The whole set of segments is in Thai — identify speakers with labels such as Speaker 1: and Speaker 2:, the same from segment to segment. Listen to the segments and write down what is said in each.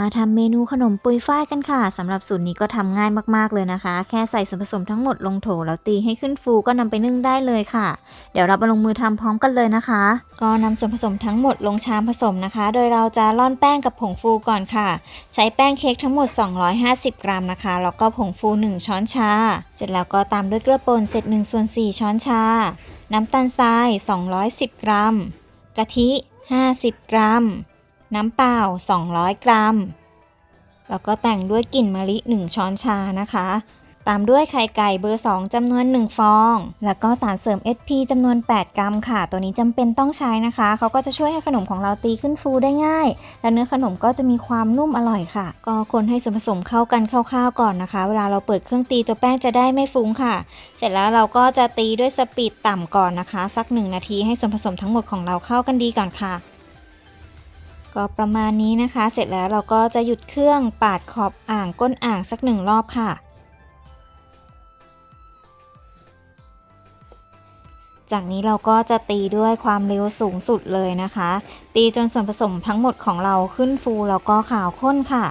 Speaker 1: มาทำเมนูขนมปุยฝ้ายกันค่ะสำหรับสูตรนี้ก็ทำง่ายมากๆเลยนะคะ แค่ใส่ส่วนผสมทั้งหมดลงโถแล้วตีให้ขึ้นฟูก็นำไปนึ่งได้เลยค่ะ เดี๋ยวเรามาลงมือทำพร้อมกันเลยนะคะ ก็นำส่วนผสมทั้งหมดลงชามผสมนะคะ โดยเราจะร่อนแป้งกับผงฟูก่อนค่ะ ใช้แป้งเค้กทั้งหมด 250 กรัมนะคะแล้วก็ผงฟู 1 ช้อนชา เสร็จแล้วก็ตามด้วยเกลือป่นเสร็จ1ส่วน4ช้อนชา น้ำตาลทราย 210 กรัม กะทิ 50 กรัม น้ำเปล่า 200 กรัม แล้วก็แต่งด้วยกลิ่นมะลิ 1 ช้อนชานะคะ ตามด้วยไข่ไก่เบอร์ 2จำนวน 1 ฟอง แล้วก็สารเสริม SP จำนวน 8 กรัมค่ะ ตัวนี้จำเป็นต้องใช้นะคะ เขาก็จะช่วยให้ขนมของเราตีขึ้นฟูได้ง่าย และเนื้อขนมก็จะมีความนุ่มอร่อยค่ะ ก็คนให้ส่วนผสมเข้ากันคร่าวๆก่อนนะคะ เวลาเราเปิดเครื่องตีตัวแป้งจะได้ไม่ฟุ้งค่ะ เสร็จแล้วเราก็จะตีด้วยสปีดต่ำก่อนนะคะ สัก 1 นาทีให้ส่วนผสมทั้งหมดของเราเข้ากันดีก่อนค่ะ ก็ประมาณนี้นะคะ เสร็จแล้วเราก็จะหยุดเครื่องปาดขอบอ่างก้นอ่างสักหนึ่งรอบค่ะ จากนี้เราก็จะตีด้วยความเร็วสูงสุดเลยนะคะ ตีจนส่วนผสมทั้งหมดของเราขึ้นฟูแล้วก็ขาวข้นค่ะ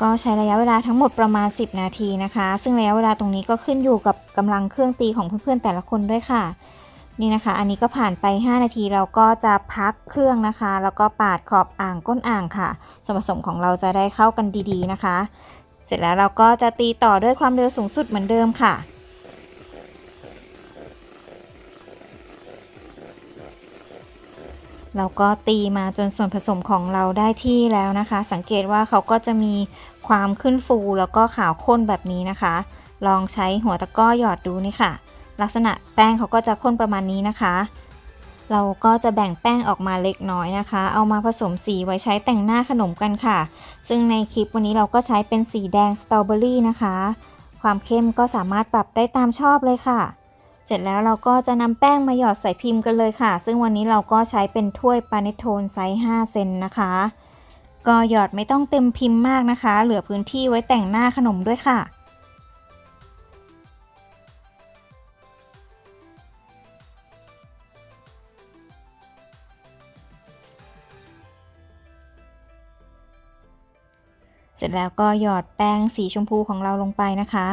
Speaker 1: ก็ใช้ระยะเวลาทั้งหมดประมาณ 10 นาทีนะคะ ซึ่งระยะเวลาตรงนี้ก็ขึ้นอยู่กับกำลังเครื่องตีของเพื่อนๆแต่ละคนด้วยค่ะ นี่นะคะ อันนี้ก็ผ่านไป 5 นาทีเราก็จะพักเครื่องนะคะ แล้วก็ปาดขอบอ่างก้นอ่างค่ะ ส่วนผสมของเราจะได้เข้ากันดีๆนะคะ เสร็จแล้วเราก็จะตีต่อด้วยความเร็วสูงสุดเหมือนเดิมค่ะเราก็ตีมาจนส่วนผสมของเราได้ที่แล้วนะคะ สังเกตว่าเขาก็จะมีความขึ้นฟูแล้วก็ขาวข้นแบบนี้นะคะ ลองใช้หัวตะก้อหยอดดูนี่ค่ะ ลักษณะแป้งเขาก็จะข้นประมาณนี้นะคะ เราก็จะแบ่งแป้งออกมาเล็กน้อยนะคะ เอามาผสมสีไว้ใช้แต่งหน้าขนมกันค่ะ ซึ่งในคลิปวันนี้เราก็ใช้เป็นสีแดงสตรอเบอรี่นะคะ ความเข้มก็สามารถปรับได้ตามชอบเลยค่ะเสร็จแล้วเราก็จะนำแป้งมาหยอดใส่พิมพ์กันเลยค่ะ ซึ่งวันนี้เราก็ใช้เป็นถ้วยปาเนโทนไซส์ 5 เซนนะคะ ก็หยอดไม่ต้องเต็มพิมพ์มากนะคะ เหลือพื้นที่ไว้แต่งหน้าขนมด้วยค่ะ ร็จแล้วก็หยอดแป้งสีชมพูของเราลงไปนะคะ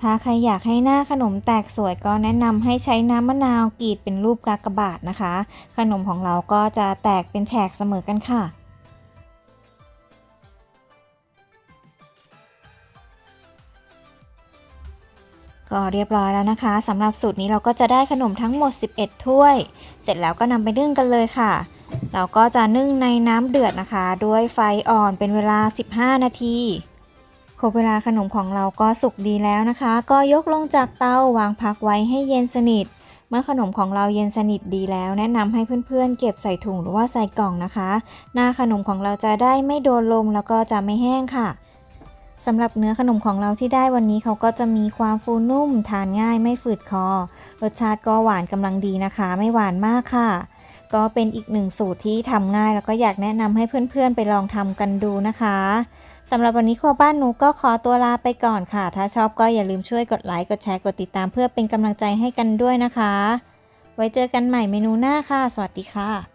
Speaker 1: ถ้าใครอยากให้หน้าขนมแตกสวยก็แนะนำให้ใช้น้ำมะนาวกรีดเป็นรูปกากบาทนะคะ ขนมของเราก็จะแตกเป็นแฉกเสมอกันค่ะก็เรียบร้อยแล้วนะคะสำหรับสูตรนี้เราก็จะได้ขนมทั้งหมด 11 ถ้วย เสร็จแล้วก็นำไปนึ่งกันเลยค่ะ เราก็จะนึ่งในน้ำเดือดนะคะ ด้วยไฟอ่อนเป็นเวลา 15 นาทีครบเวลาขนมของเราก็สุกดีแล้วนะคะ ก็ยกลงจากเตาวางพักไว้ให้เย็นสนิท เมื่อขนมของเราเย็นสนิทดีแล้ว แนะนำให้เพื่อนๆ เก็บใส่ถุงหรือว่าใส่กล่องนะคะ หน้าขนมของเราจะได้ไม่โดนลมแล้วก็จะไม่แห้งค่ะสำหรับเนื้อขนมของเราที่ได้วันนี้เขาก็จะมีความฟูนุ่ม ทานง่ายไม่ฝืดคอ รสชาติก็หวานกำลังดีนะคะ ไม่หวานมากค่ะ ก็เป็นอีกหนึ่งสูตรที่ทำง่าย แล้วก็อยากแนะนำให้เพื่อนๆ ไปลองทำกันดูนะคะสำหรับวันนี้ครัวบ้านหนูก็ขอตัวลาไปก่อนค่ะ ถ้าชอบก็อย่าลืมช่วยกดไลค์กดแชร์กดติดตามเพื่อเป็นกำลังใจให้กันด้วยนะคะ ไว้เจอกันใหม่เมนูหน้าค่ะ สวัสดีค่ะ